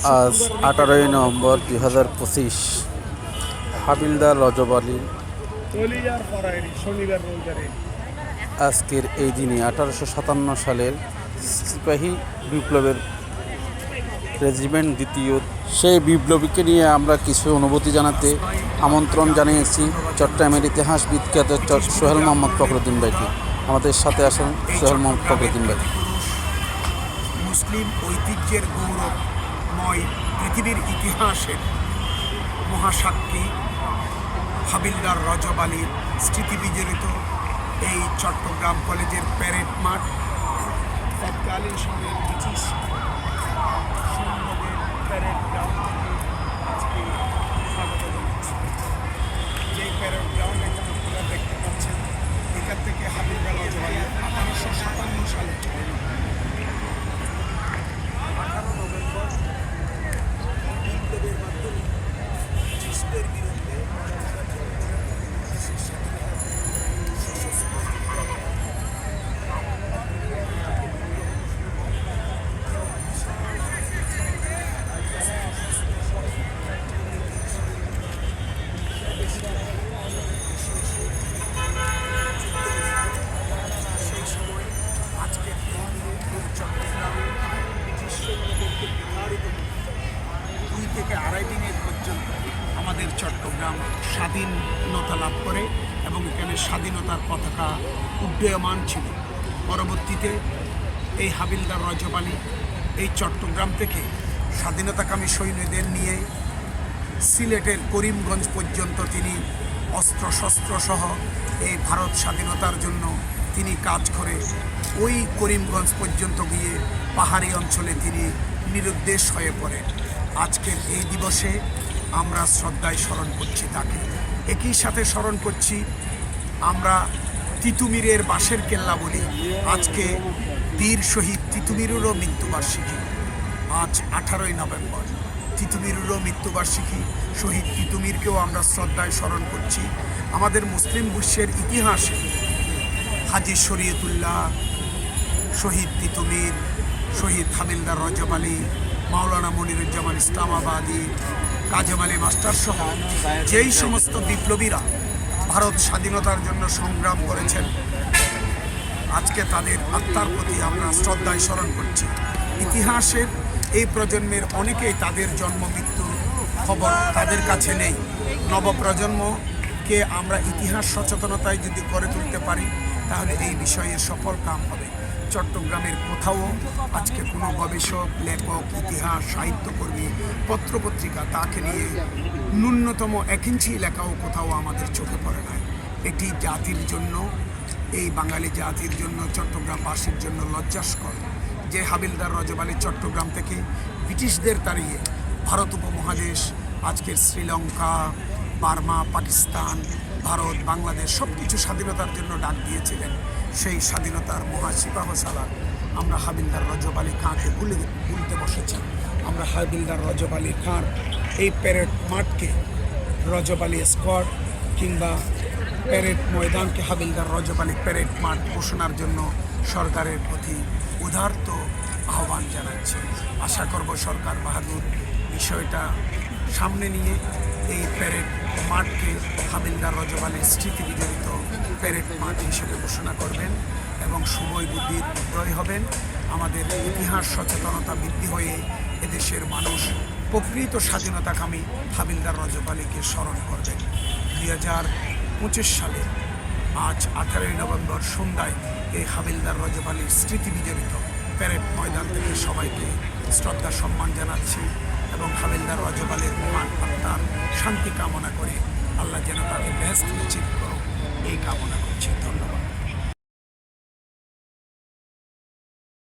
আজ আঠারোই নভেম্বর দুই হাজার পঁচিশ। হাবিলদার রজব আলী। আজকের এই দিনে আঠারোশো সাতান্ন সালের সিপাহী বিপ্লবের রেজিমেন্ট দ্বিতীয়। সেই বিপ্লবীকে নিয়ে আমরা কিছু অনুভূতি জানাতে আমন্ত্রণ জানিয়েছি চট্টগ্রামের ইতিহাস বিখ্যাত সোহেল মোহাম্মদ ফখরুদ্দিন ভাইকে। আমাদের সাথে আসেন সোহেল মোহাম্মদ ফখরুদ্দিন ভাই। মুসলিম ঐতিহ্যের গৌরবময় পৃথিবীর ইতিহাসের মহাসাক্ষী হাবিলদার রজব আলীর স্মৃতি বিজড়িত এই চট্টগ্রাম কলেজের প্যারেড মাঠ। তৎকালীন সময়ের ব্রিটিশ সৈন্যদের প্যারেড আমাদের চট্টগ্রাম স্বাধীনতা লাভ করে এবং এখানে স্বাধীনতার পতাকা উড্ডয়মান ছিল। পরবর্তীতে এই হাবিলদার রজব এই চট্টগ্রাম থেকে স্বাধীনতাকামী সৈন্যদের নিয়ে সিলেটের করিমগঞ্জ পর্যন্ত তিনি অস্ত্রশস্ত্র সহ এই ভারত স্বাধীনতার জন্য তিনি কাজ করে ওই করিমগঞ্জ পর্যন্ত গিয়ে পাহাড়ি অঞ্চলে তিনি নিরুদ্দেশ হয়ে পড়েন। আজকের এই দিবসে আমরা শ্রদ্ধায় স্মরণ করছি তাকে। একই সাথে স্মরণ করছি আমরা তিতুমিরের বাঁশের কেল্লা বলি। আজকে বীর শহীদ তিতুমিরেরও মৃত্যুবার্ষিকী। আজ আঠারোই নভেম্বর। তিতুমিরেরও মৃত্যুবার্ষিকী। শহীদ তিতুমিরকেও আমরা শ্রদ্ধায় স্মরণ করছি। আমাদের মুসলিম বিশ্বের ইতিহাসে হাজি শরীয়তুল্লাহ, শহীদ তিতুমির, শহীদ হাবিলদার রজব আলী মাওলানা মনিরুজ্জামান ইসলামাবাদী কাজম আলী মাস্টার সহ যেই সমস্ত বিপ্লবীরা ভারত স্বাধীনতার জন্য সংগ্রাম করেছেন, আজকে তাদের আত্মার প্রতি আমরা শ্রদ্ধায় স্মরণ করছি। ইতিহাসের এই প্রজন্মের অনেকেই তাদের জন্ম, মৃত্যুর খবর তাদের কাছে নেই। নবপ্রজন্মকে আমরা ইতিহাস সচেতনতায় যদি গড়ে তুলতে পারি, তাহলে এই বিষয়ে সফল কাম হবে। চট্টগ্রামের কোথাও আজকে কোনো গবেষক, লেখক, ইতিহাস, সাহিত্যকর্মী, পত্রপত্রিকা তাকে নিয়ে ন্যূনতম এক ইঞ্চি লেখাও কোথাও আমাদের চোখে পড়ে না এটি জাতির জন্য, এই বাঙালি জাতির জন্য, চট্টগ্রামবাসীর জন্য লজ্জাস্কর। যে হাবিলদার রজব আলী চট্টগ্রাম থেকে ব্রিটিশদের তাড়িয়ে ভারত উপমহাদেশ, আজকের শ্রীলঙ্কা, বার্মা, পাকিস্তান ভারত, বাংলাদেশ সব কিছু স্বাধীনতার জন্য ডাক দিয়েছিলেন। সেই স্বাধীনতার মহাসিপাহ সালার আমরা হাবিলদার রজব আলী খাঁকে ভুলে ভুলতে বসেছি। আমরা হাবিলদার রজব আলী খাঁর এই প্যারেড মাঠকে, রজব আলী স্কোয়াড কিংবা প্যারেড ময়দানকে হাবিলদার রজব আলী প্যারেড মাঠ ঘোষণার জন্য সরকারের প্রতি উদার্ত আহ্বান জানাচ্ছি। আশা করব সরকার বাহাদুর বিষয়টা সামনে নিয়ে এই প্যারেড মাঠকে হাবিলদার রজব আলীর স্মৃতি বিজড়িত প্যারেড মাঠ হিসেবে ঘোষণা করবেন এবং সময় বুদ্ধির প্রয় হবেন। আমাদের ইতিহাস সচেতনতা বৃদ্ধি হয়ে এদেশের মানুষ প্রকৃত স্বাধীনতাকামী হাবিলদার রজব স্মরণ করবেন। দুই হাজার পঁচিশ সালে আজ আঠারোই নভেম্বর সন্ধ্যায় এই হাবিলদার রজব স্মৃতি বিজড়িত প্যারেড ময়দান থেকে সবাইকে শ্রদ্ধা সম্মান জানাচ্ছি। এবং হাবিলদার রজব আলীর মহান আত্মার শান্তি কামনা করে আল্লাহ যেন তাকে ব্যস্ত নিশ্চিত করো এই কামনা করছি। ধন্যবাদ।